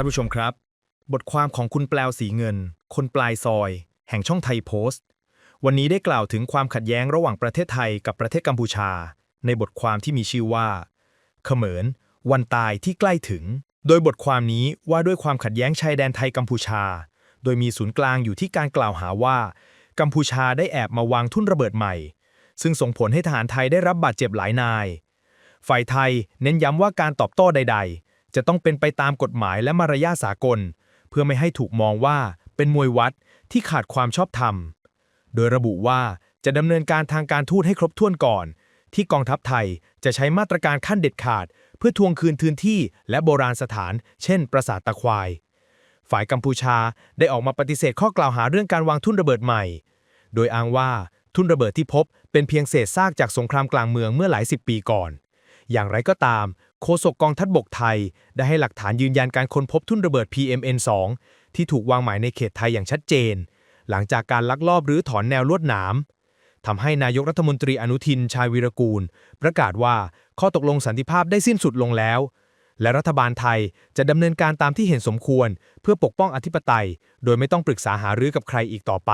ท่านผู้ชมครับ บทความของคุณแปลวสีเงิน คนปลายซอย แห่งช่องไทยโพสต์ วันนี้ได้กล่าวถึงความขัดแย้งระหว่างประเทศไทยกับประเทศกัมพูชา ในบทความที่มีชื่อว่า เขมร วันตายที่ใกล้ถึง โดยบทความนี้ว่าด้วยความขัดแย้งชายแดนไทยกัมพูชา โดยมีศูนย์กลางอยู่ที่การกล่าวหาว่า กัมพูชาได้แอบมาวางทุ่นระเบิดใหม่ ซึ่งส่งผลให้ทหารไทยได้รับบาดเจ็บหลายนาย ฝ่ายไทยเน้นย้ำว่าการตอบโต้ใด ๆ จะต้องเป็นไปตามกฎหมายและมารยาทสากล เพื่อไม่ให้ถูกมองว่าเป็นมวยวัดที่ขาดความชอบธรรม โดยระบุว่าจะดำเนินการทางการทูตให้ครบถ้วนก่อน ที่กองทัพไทยจะใช้มาตรการขั้นเด็ดขาด เพื่อทวงคืนพื้นที่และโบราณสถาน เช่น ปราสาทตะควาย ฝ่ายกัมพูชาได้ออกมาปฏิเสธข้อกล่าวหาเรื่องการวางทุ่นระเบิดใหม่ โดยอ้างว่าทุ่นระเบิดที่พบเป็นเพียงเศษซากจากสงครามกลางเมืองเมื่อหลายสิบปีก่อน อย่างไรก็ตาม โฆษกกองทัพบกไทย ได้ให้หลักฐานยืนยันการค้นพบทุ่นระเบิด PMN2 ที่ถูกวางหมายในเขตไทยอย่างชัดเจน หลังจากการลักลอบรื้อถอนแนวลวดหนามทำให้นายกรัฐมนตรีอนุทินชาญวีรกูล ประกาศว่าข้อตกลงสันติภาพได้สิ้นสุดลงแล้ว และรัฐบาลไทยจะดำเนินการตามที่เห็นสมควร เพื่อปกป้องอธิปไตย โดยไม่ต้องปรึกษาหารือกับใครอีกต่อไป